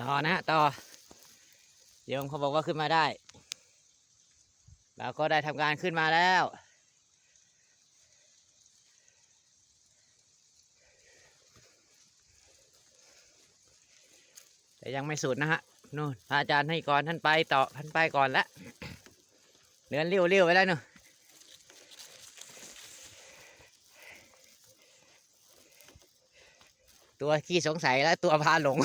ต่อนะฮะต่อโยมเขาบอกว่าขึ้นมาได้เราก็ได้ทำการขึ้นมาแล้ว แต่ยังไม่สุดนะฮะนู่นพระอาจารย์ให้ก่อนท่านไปต่อท่านไปก่อนละเดินเลี้ยวเลี้ยวไปแล้วเนอะตัวขี้สงสัยแล้วตัวพาหลง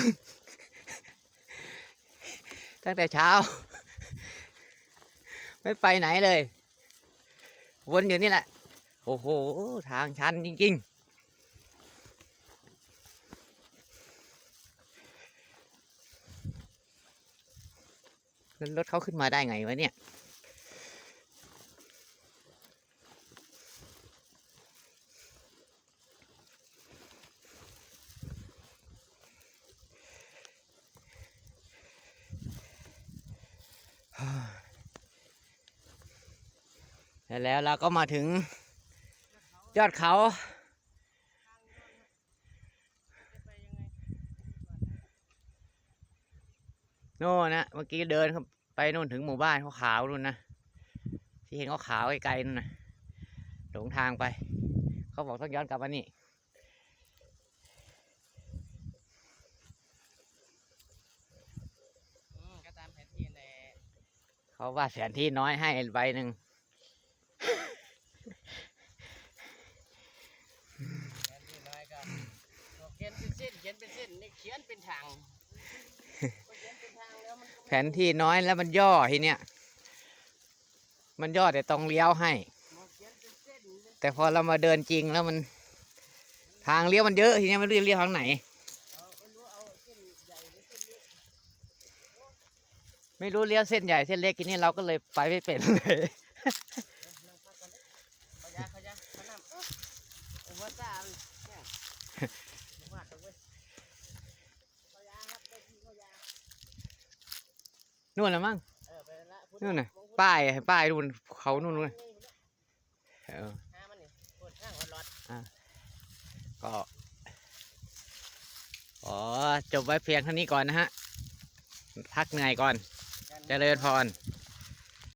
ตั้งแต่เช้า ไม่ไปไหนเลย วนอยู่นี่แหละ โอ้โห ทางชันจริง ๆ รถเขาขึ้นมาได้ไงวะเนี่ย แล้วเราก็มาถึง ยอดเขา โน่นนะเมื่อกี้เดินไปนู่นถึงหมู่บ้านเขาขาวนู่นนะ ที่เห็นเขาขาวไกลๆนู่นนะหลงทางไป เขาบอกต้องย้อนกลับมานี่ อืมก็ตามแผนที่แหละ เขาว่าแผนที่น้อยให้ใบหนึ่งแผนที่น้อยก็ก็เขียนเป็นเส้นเขียนเป็นเส้นนี่เขียนเป็นทางก็เขียนเป็นทางแล้วมันก็แผนที่น้อยแล้วมันย่อทีเนี้ยมันย่อแต่ตรงเลี้ยวให้มันเขียนเป็นเส้นเลยแต่พอเรามาเดินจริงแล้วมัน ทางเลี้ยวมันเยอะทีเนี้ยไม่รู้จะเลี้ยวทางไหน เอาไม่รู้เอาเส้นใหญ่หรือเส้นเล็ก ไม่รู้เลี้ยวเส้นใหญ่เส้นเล็กทีนี้เราก็เลยไปไม่เป็นเลยนั่งพักกันเลยขยาขยาขน้ำเอ้อโอ้โหตามันเนี่ยมาดตรงเว้ยขยาครับไปที่ขยานู่นละมั้งนู่นน่ะมงป้ายป้ายนู่นเขานู่นนู่นเออหามันนี่ปวดข้างหัวหลอดก็ขอจบไว้เพียงเท่านี้ก่อนนะฮะ พักเหนื่อยก่อน เจริญพร